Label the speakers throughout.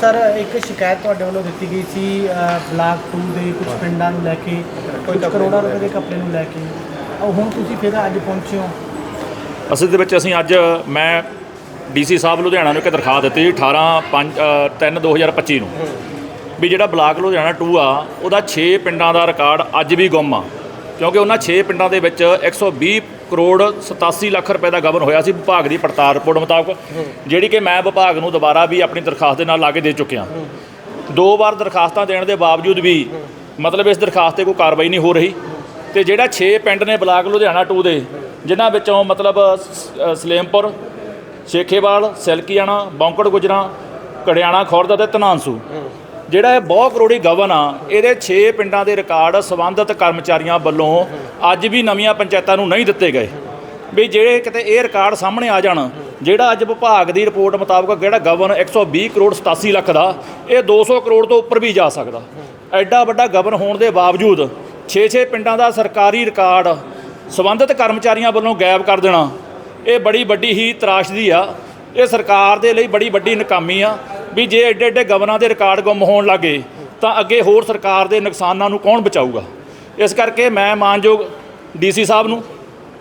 Speaker 1: Sir ਇੱਕ ਸ਼ਿਕਾਇਤ ਤੁਹਾਡੇ ਵੱਲੋਂ ਦਿੱਤੀ ਗਈ ਸੀ ਬਲਾਕ 2 ਦੇ ਕੁਝ ਪਿੰਡਾਂ ਨੂੰ ਲੈ ਕੇ ਕੁਝ ਕਰੋੜਾਂ ਰੁਪਏ ਦੇ ਕਪੜੇ ਨੂੰ ਲੈ ਕੇ। ਹੁਣ ਤੁਸੀਂ ਫਿਰ ਅੱਜ ਪਹੁੰਚੇ ਹੋ।
Speaker 2: ਅਸਲ ਦੇ ਵਿੱਚ ਅਸੀਂ ਅੱਜ ਮੈਂ ਡੀਸੀ ਸਾਹਿਬ ਲੁਧਿਆਣਾ ਨੂੰ ਇੱਕ ਦਰਖਾਸਤ ਦਿੱਤੀ 18 5 3 2025 ਨੂੰ। ਵੀ ਜਿਹੜਾ ਬਲਾਕ ਲੁਧਿਆਣਾ 2 ਆ ਉਹਦਾ 6 ਪਿੰਡਾਂ ਦਾ ਰਿਕਾਰਡ ਅੱਜ ਵੀ ਗੁੰਮ ਆ। ਕਿਉਂਕਿ ਉਹਨਾਂ 6 ਪਿੰਡਾਂ ਦੇ ਵਿੱਚ 120 ਕਰੋੜ 87 ਲੱਖ ਰੁਪਏ ਦਾ ਗਬਨ ਹੋਇਆ ਸੀ ਵਿਭਾਗ ਦੀ ਪੜਤਾਲ ਰਿਪੋਰਟ ਮੁਤਾਬਕ, ਜਿਹੜੀ ਕਿ ਮੈਂ ਵਿਭਾਗ ਨੂੰ ਦੁਬਾਰਾ ਵੀ ਆਪਣੀ ਦਰਖਾਸਤ ਦੇ ਨਾਲ ਲਾ ਕੇ ਦੇ ਚੁੱਕਿਆ। ਦੋ ਵਾਰ ਦਰਖਾਸਤਾਂ ਦੇਣ ਦੇ ਬਾਵਜੂਦ ਵੀ ਮਤਲਬ ਇਸ ਦਰਖਾਸਤ ਤੇ ਕੋਈ ਕਾਰਵਾਈ ਨਹੀਂ ਹੋ ਰਹੀ। ਤੇ ਜਿਹੜਾ 6 ਪਿੰਡ ਨੇ ਬਲਾਕ ਲੁਧਿਆਣਾ 2 ਦੇ, ਜਿਨ੍ਹਾਂ ਵਿੱਚੋਂ ਮਤਲਬ ਸ- ਸਲੇਮਪੁਰ, ਸ਼ੇਖੇਵਾਲ, ਸਿਲਕੀਆਣਾ, ਬੌਂਕੜ, ਗੁਜਰਾ, ਕੜਿਆਣਾ, ਖੁਰਦ ਅਤੇ ਧਨਾਂਸੂ। ਜਿਹੜਾ ਇਹ ਬਹੁ ਕਰੋੜੀ ਗਵਨ ਆ, ਇਹਦੇ 6 ਪਿੰਡਾਂ ਦੇ ਰਿਕਾਰਡ ਸੰਬੰਧਿਤ ਕਰਮਚਾਰੀਆਂ ਵੱਲੋਂ ਅੱਜ ਵੀ ਨਵੀਆਂ ਪੰਚਾਇਤਾਂ ਨੂੰ ਨਹੀਂ ਦਿੱਤੇ ਗਏ। ਵੀ ਜਿਹੜੇ ਕਿਤੇ ਇਹ ਰਿਕਾਰਡ ਸਾਹਮਣੇ ਆ ਜਾਣ, ਜਿਹੜਾ ਅੱਜ ਵਿਭਾਗ ਦੀ ਰਿਪੋਰਟ ਮੁਤਾਬਕ ਜਿਹੜਾ ਗਵਨ 120 ਕਰੋੜ 87 ਲੱਖ ਦਾ, ਇਹ 200 ਕਰੋੜ ਤੋਂ ਉੱਪਰ ਵੀ ਜਾ ਸਕਦਾ। ਐਡਾ ਵੱਡਾ ਗਵਨ ਹੋਣ ਦੇ ਬਾਵਜੂਦ 6-6 ਪਿੰਡਾਂ ਦਾ ਸਰਕਾਰੀ ਰਿਕਾਰਡ ਸੰਬੰਧਿਤ ਕਰਮਚਾਰੀਆਂ ਵੱਲੋਂ ਗਾਇਬ ਕਰ ਦੇਣਾ, ਇਹ ਬੜੀ ਵੱਡੀ ਹੀ ਤਰਾਸ਼ਦੀ ਆ। ਇਹ ਸਰਕਾਰ ਦੇ ਲਈ ਬੜੀ ਵੱਡੀ ਨਕਾਮੀ ਆ। ਵੀ ਜੇ ਐਡੇ ਐਡੇ ਗਵਨਾਂ ਦੇ ਰਿਕਾਰਡ ਗੁੰਮ ਹੋਣ ਲੱਗੇ ਤਾਂ ਅੱਗੇ ਹੋਰ ਸਰਕਾਰ ਦੇ ਨੁਕਸਾਨਾਂ ਨੂੰ ਕੌਣ ਬਚਾਊਗਾ? ਇਸ ਕਰਕੇ ਮੈਂ ਮਾਨਯੋਗ ਡੀਸੀ ਸਾਹਿਬ ਨੂੰ,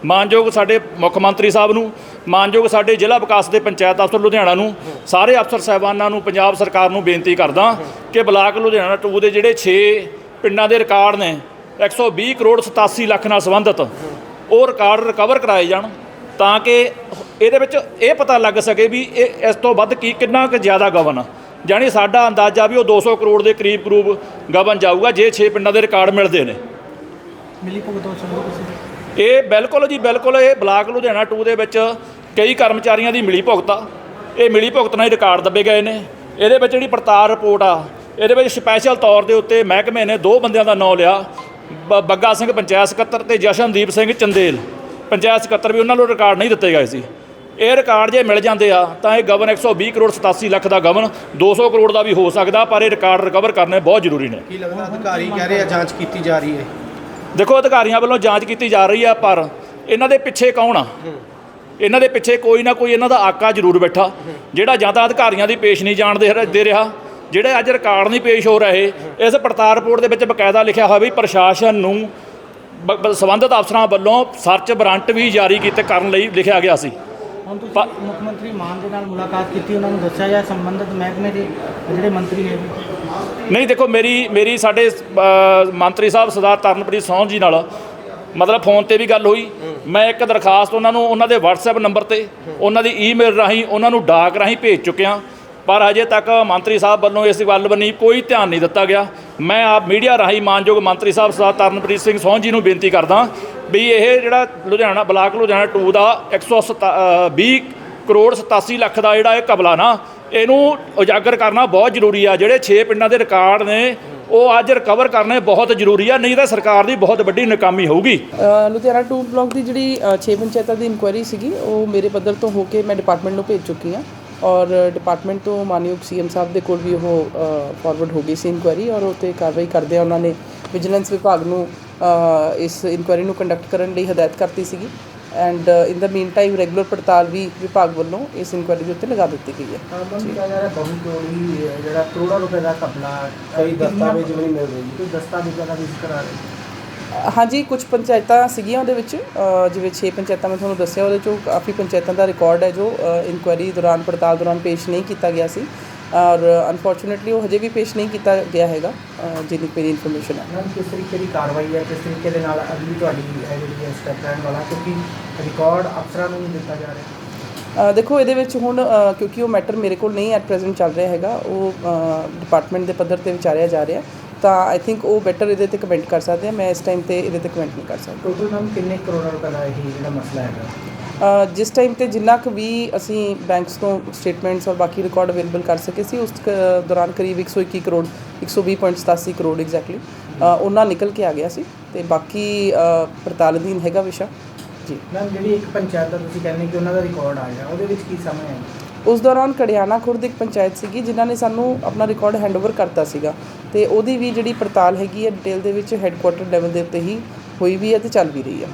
Speaker 2: ਮਾਨਯੋਗ ਸਾਡੇ ਮੁੱਖ ਮੰਤਰੀ ਸਾਹਿਬ ਨੂੰ, ਮਾਨਯੋਗ ਸਾਡੇ ਜ਼ਿਲ੍ਹਾ ਵਿਕਾਸ ਦੇ ਪੰਚਾਇਤ ਅਫਸਰ ਲੁਧਿਆਣਾ ਨੂੰ, ਸਾਰੇ ਅਫਸਰ ਸਾਹਿਬਾਨਾਂ ਨੂੰ, ਪੰਜਾਬ ਸਰਕਾਰ ਨੂੰ ਬੇਨਤੀ ਕਰਦਾ ਕਿ ਬਲਾਕ ਲੁਧਿਆਣਾ 2 ਦੇ ਜਿਹੜੇ 6 ਪਿੰਡਾਂ ਦੇ ਰਿਕਾਰਡ ਨੇ 120 ਕਰੋੜ 87 ਲੱਖ ਨਾਲ ਸੰਬੰਧਿਤ, ਉਹ ਰਿਕਾਰਡ ਰਿਕਵਰ ਕਰਾਏ ਜਾਣ ਤਾਂ ਕਿ ਇਹਦੇ ਵਿੱਚ ਇਹ ਪਤਾ ਲੱਗ ਸਕੇ ਵੀ ਇਹ ਇਸ ਤੋਂ ਵੱਧ ਕੀ ਕਿੰਨਾ ਕੁ ਜ਼ਿਆਦਾ ਗਵਨ ਆ। ਜਾਣੀ ਸਾਡਾ ਅੰਦਾਜ਼ਾ ਵੀ ਉਹ 200 ਕਰੋੜ ਦੇ ਕਰੀਬ ਕਰੂਬ ਗਵਨ ਜਾਊਗਾ ਜੇ 6 ਪਿੰਡਾਂ ਦੇ ਰਿਕਾਰਡ ਮਿਲਦੇ ਨੇ।
Speaker 1: ਮਿਲੀ ਭੁਗਤ ਤੁਸੀਂ।
Speaker 2: ਇਹ ਬਿਲਕੁਲ ਜੀ ਬਿਲਕੁਲ ਇਹ ਬਲਾਕ ਲੁਧਿਆਣਾ 2 ਦੇ ਵਿੱਚ ਕਈ ਕਰਮਚਾਰੀਆਂ ਦੀ ਮਿਲੀ ਭੁਗਤ ਇਹ ਮਿਲੀ ਭੁਗਤ ਨਾਲ ਹੀ ਰਿਕਾਰਡ ਦੱਬੇ ਗਏ ਨੇ। ਇਹਦੇ ਵਿੱਚ ਜਿਹੜੀ ਪੜਤਾਲ ਰਿਪੋਰਟ ਆ ਇਹਦੇ ਵਿੱਚ ਸਪੈਸ਼ਲ ਤੌਰ ਦੇ ਉੱਤੇ ਮਹਿਕਮੇ ਨੇ ਦੋ ਬੰਦਿਆਂ ਦਾ ਨਾਂ ਲਿਆ। ਬੱਗਾ ਸਿੰਘ ਪੰਚਾਇਤ ਸਕੱਤਰ ਤੇ ਜਸ਼ਨਦੀਪ ਸਿੰਘ ਚੰਦੇਲ। ਪੰਚਾਇਤ ਸਕੱਤਰ ਵੀ ਉਹਨਾਂ ਨੂੰ ਰਿਕਾਰਡ ਨਹੀਂ ਦਿੱਤੇ ਗਏ ਸੀ। ਇਹ ਰਿਕਾਰਡ ਜੇ ਮਿਲ ਜਾਂਦੇ ਆ ਤਾਂ ਇਹ ਗਵਨ 120 ਕਰੋੜ 87 ਲੱਖ ਦਾ ਗਵਨ 200 ਕਰੋੜ ਦਾ ਵੀ ਹੋ ਸਕਦਾ ਪਰ ਇਹ ਰਿਕਾਰਡ ਰਿਕਵਰ ਕਰਨੇ ਬਹੁਤ ਜ਼ਰੂਰੀ ਨੇ।
Speaker 3: ਕੀ ਲੱਗਦਾ ਅਧਿਕਾਰੀ ਕਹਿ ਰਹੇ ਆ ਜਾਂਚ ਕੀਤੀ ਜਾ ਰਹੀ ਹੈ?
Speaker 2: ਦੇਖੋ ਅਧਿਕਾਰੀਆਂ ਵੱਲੋਂ ਜਾਂਚ ਕੀਤੀ ਜਾ ਰਹੀ ਆ ਪਰ ਇਹਨਾਂ ਦੇ ਪਿੱਛੇ ਕੌਣ ਆ? ਇਹਨਾਂ ਦੇ ਪਿੱਛੇ ਕੋਈ ਨਾ ਕੋਈ ਇਹਨਾਂ ਦਾ ਆਕਾ ਜ਼ਰੂਰ ਬੈਠਾ ਜਿਹੜਾ ਜਾਂ ਤਾਂ ਅਧਿਕਾਰੀਆਂ ਦੀ ਪੇਸ਼ ਨਹੀਂ ਜਾਣ ਦੇ ਰਿਹਾ ਜਿਹੜੇ ਅੱਜ ਰਿਕਾਰਡ ਨਹੀਂ ਪੇਸ਼ ਹੋ ਰਹੇ ਇਸ ਪੜਤਾਲ ਰਿਪੋਰਟ ਦੇ ਵਿੱਚ ਬਕਾਇਦਾ ਲਿਖਿਆ ਹੋਇਆ ਵੀ ਪ੍ਰਸ਼ਾਸਨ ਨੂੰ ਸੰਬੰਧਿਤ ਅਫਸਰਾਂ ਵੱਲੋਂ ਸਰਚ ਵਾਰੰਟ ਵੀ ਜਾਰੀ ਕੀਤੇ ਕਰਨ ਲਈ ਲਿਖਿਆ ਗਿਆ ਸੀ।
Speaker 1: ਹੁਣ ਤੁਸੀਂ ਮੁੱਖ ਮੰਤਰੀ ਮਾਨ ਦੇ ਨਾਲ ਮੁਲਾਕਾਤ ਕੀਤੀ ਉਹਨਾਂ ਨੂੰ ਦੱਸਿਆ ਜਾਂ ਸੰਬੰਧਿਤ ਮਹਿਕਮੇ ਦੇ ਜਿਹੜੇ ਮੰਤਰੀ ਨੇ
Speaker 2: ਨਹੀਂ ਦੇਖੋ ਮੇਰੀ ਮੇਰੀ ਸਾਡੇ ਮੰਤਰੀ ਸਾਹਿਬ ਸਰਦਾਰ ਤਰਨਪ੍ਰੀਤ ਸੌਂਹ ਜੀ ਨਾਲ ਮਤਲਬ ਫੋਨ ਤੇ ਵੀ ਗੱਲ ਹੋਈ। ਮੈਂ ਇੱਕ ਦਰਖਾਸਤ ਉਹਨਾਂ ਨੂੰ ਉਹਨਾਂ ਦੇ WhatsApp ਨੰਬਰ ਤੇ ਉਹਨਾਂ ਦੀ ਈਮੇਲ ਰਾਹੀਂ ਉਹਨਾਂ ਨੂੰ ਡਾਕ ਰਾਹੀਂ ਭੇਜ ਚੁੱਕਿਆ। ਪਰ ਅਜੇ ਤੱਕ ਮੰਤਰੀ ਸਾਹਿਬ ਵੱਲੋਂ ਇਸ ਵੱਲ ਬੰਨੀ ਕੋਈ ਧਿਆਨ ਨਹੀਂ ਦਿੱਤਾ ਗਿਆ। ਮੈਂ ਆਪ ਮੀਡੀਆ ਰਾਹੀਂ ਮਾਨਯੋਗ ਮੰਤਰੀ ਸਾਹਿਬ ਸਰਦਾਰ ਤਰਨਪ੍ਰੀਤ ਸਿੰਘ ਸੌਂਹ ਜੀ ਨੂੰ ਬੇਨਤੀ ਕਰਦਾ ਵੀ ਇਹ ਜਿਹੜਾ ਲੁਧਿਆਣਾ, ਬਲਾਕ ਲੁਧਿਆਣਾ 2 ਦਾ 120 ਕਰੋੜ 87 ਲੱਖ ਦਾ ਜਿਹੜਾ ਇਹ ਕਬਲਾ ਨਾ, ਇਹਨੂੰ ਉਜਾਗਰ ਕਰਨਾ ਬਹੁਤ ਜ਼ਰੂਰੀ ਆ। ਜਿਹੜੇ 6 ਪਿੰਡਾਂ ਦੇ ਰਿਕਾਰਡ ਨੇ, ਉਹ ਅੱਜ ਰਿਕਵਰ ਕਰਨੇ ਬਹੁਤ ਜ਼ਰੂਰੀ ਆ। ਨਹੀਂ ਤਾਂ ਸਰਕਾਰ ਦੀ ਬਹੁਤ ਵੱਡੀ ਨਾਕਾਮੀ ਹੋਊਗੀ।
Speaker 4: ਲੁਧਿਆਣਾ 2 ਬਲਾਕ ਦੀ ਜਿਹੜੀ 6 ਪੰਚਾਇਤਾਂ ਦੀ ਇਨਕੁਆਇਰੀ ਸੀਗੀ, ਉਹ ਮੇਰੇ ਪੱਧਰ ਤੋਂ ਹੋ ਕੇ ਮੈਂ ਡਿਪਾਰਟਮੈਂਟ ਨੂੰ ਭੇਜ ਚੁੱਕੀ ਹਾਂ ਔਰ ਡਿਪਾਰਟਮੈਂਟ ਤੋਂ ਮਾਨਯੋਗ ਸੀਐਮ ਸਾਹਿਬ ਦੇ ਕੋਲ ਵੀ ਉਹ ਫਾਰਵਰਡ ਹੋ ਗਈ ਸੀ ਇਨਕੁਆਇਰੀ ਔਰ ਉਹ 'ਤੇ ਕਾਰਵਾਈ ਕਰਦੇ ਉਹਨਾਂ ਨੇ ਵਿਜੀਲੈਂਸ ਵਿਭਾਗ ਨੂੰ ਇਸ ਇਨਕੁਆਇਰੀ ਨੂੰ ਕੰਡਕਟ ਕਰਨ ਲਈ ਹਦਾਇਤ ਕਰਤੀ ਸੀਗੀ। And in the meantime regular ਪੜਤਾਲ ਵੀ ਵਿਭਾਗ ਵੱਲੋਂ ਇਸ ਇਨਕੁਆਇਰੀ ਦੇ ਉੱਤੇ ਲਗਾ ਦਿੱਤੀ ਗਈ ਹੈ।
Speaker 1: ਜਿਹੜਾ ਕਰੋੜਾਂ ਰੁਪਏ ਦਾ ਕਪਲਾ
Speaker 3: ਕਈ ਦਸਤਾਵੇਜ਼ ਵੀ ਨਹੀਂ ਮਿਲ ਰਹੇ ਜੀ।
Speaker 1: ਕੋਈ ਦਸਤਾਵੇਜ਼ਾਂ ਦਾ ਵੀ ਜ਼ਿਕਰ ਆ ਰਿਹਾ
Speaker 4: ਹਾਂਜੀ ਕੁਝ ਪੰਚਾਇਤਾਂ ਸੀਗੀਆਂ ਉਹਦੇ ਵਿੱਚ। ਜਿਵੇਂ 6 ਪੰਚਾਇਤਾਂ ਮੈਂ ਤੁਹਾਨੂੰ ਦੱਸਿਆ ਉਹਦੇ ਚੋਂ ਕਾਫੀ ਪੰਚਾਇਤਾਂ ਦਾ ਰਿਕਾਰਡ ਹੈ ਜੋ ਇਨਕੁਆਇਰੀ ਦੌਰਾਨ ਪੜਤਾਲ ਦੌਰਾਨ ਪੇਸ਼ ਨਹੀਂ ਕੀਤਾ ਗਿਆ ਸੀ। ਔਰ ਅਨਫੋਰਚੂਨੇਟਲੀ ਉਹ ਹਜੇ ਵੀ ਪੇਸ਼ ਨਹੀਂ ਕੀਤਾ ਗਿਆ ਹੈਗਾ ਜਿੰਨੀ ਮੇਰੀ ਇਨਫੋਰਮੇਸ਼ਨ ਹੈ।
Speaker 1: ਮੈਮ ਕਿਸ ਤਰੀਕੇ ਦੀ ਕਾਰਵਾਈ ਹੈ ਕਿਸ ਤਰੀਕੇ ਦੇ ਨਾਲ ਅਗਲੀ ਤੁਹਾਡੀ ਹੈ ਜਿਹੜੀ ਹੈ ਸਟੈਪ ਲੈਣ ਵਾਲਾ ਕਿਉਂਕਿ ਰਿਕਾਰਡ ਅਫਸਰਾਂ ਨੂੰ ਨਹੀਂ ਦਿੱਤਾ ਜਾ ਰਿਹਾ
Speaker 4: ਦੇਖੋ ਇਹਦੇ ਵਿੱਚ ਹੁਣ ਕਿਉਂਕਿ ਉਹ ਮੈਟਰ ਮੇਰੇ ਕੋਲ ਨਹੀਂ ਐਟ ਪ੍ਰੈਜ਼ੈਂਟ ਚੱਲ ਰਿਹਾ ਹੈਗਾ ਉਹ ਡਿਪਾਰਟਮੈਂਟ ਦੇ ਪੱਧਰ ਤੇ ਵਿਚਾਰਿਆ ਜਾ ਰਿਹਾ। ਤਾਂ ਆਈ ਥਿੰਕ ਉਹ ਬੈਟਰ ਇਹਦੇ ਤੇ ਕਮੈਂਟ ਕਰ ਸਕਦੇ ਆ। ਮੈਂ ਇਸ ਟਾਈਮ ਤੇ ਇਹਦੇ ਤੇ ਕਮੈਂਟ ਨਹੀਂ ਕਰ ਸਕਦਾ।
Speaker 1: ਟੋਟਲ ਮੈਮ ਕਿੰਨੇ ਕਰੋੜਾਂ ਰੁਪਏ ਦਾ ਇਹ ਜਿਹੜਾ ਮਸਲਾ ਹੈਗਾ?
Speaker 4: ਅ, ਜਿਸ ਟਾਈਮ ਤੇ ਜਿੰਨਾ ਕੁ ਵੀ ਅਸੀਂ ਬੈਂਕਸ ਤੋਂ ਸਟੇਟਮੈਂਟਸ ਔਰ ਬਾਕੀ ਰਿਕਾਰਡ ਅਵੇਲੇਬਲ ਕਰ ਸਕੇ ਸੀ ਉਸ ਕ- ਦੌਰਾਨ ਕਰੀਬ 121 ਕਰੋੜ 120.87 ਕਰੋੜ ਐਗਜ਼ੈਕਟਲੀ ਉਹਨਾਂ ਨਿਕਲ ਕੇ ਆ ਗਿਆ ਸੀ। ਤੇ ਬਾਕੀ ਅ, ਪੜਤਾਲ ਅਧੀਨ ਹੈਗਾ ਵਿਸ਼ਾ। ਜੀ।
Speaker 1: ਮੈਮ ਜਿਹੜੀ ਇੱਕ ਪੰਚਾਇਤ ਦਾ ਤੁਸੀਂ ਕਹਿੰਦੇ ਕਿ ਉਹਨਾਂ ਦਾ ਰਿਕਾਰਡ ਆ ਗਿਆ ਉਹਦੇ ਵਿੱਚ ਕੀ ਸਮਝ ਆਇਆ?
Speaker 4: ਉਸ ਦੌਰਾਨ ਕੜਿਆਣਾ ਖੁਰਦ ਇੱਕ ਪੰਚਾਇਤ ਸੀਗੀ, ਜਿਨ੍ਹਾਂ ਨੇ ਸਾਨੂੰ ਆਪਣਾ ਰਿਕਾਰਡ ਹੈਂਡਓਵਰ ਕਰਤਾ ਸੀਗਾ। ਤੇ ਉਹਦੀ ਵੀ ਜਿਹੜੀ ਪੜਤਾਲ ਹੈਗੀ ਹੈ ਡਿਟੇਲ ਦੇ ਵਿੱਚ ਹੈੱਡਕੁਆਟਰ ਲੈਵਲ ਦੇ ਉੱਤੇ ਹੀ ਹੋਈ ਵੀ ਹੈ ਤੇ ਚੱਲ ਵੀ ਰਹੀ ਹੈ।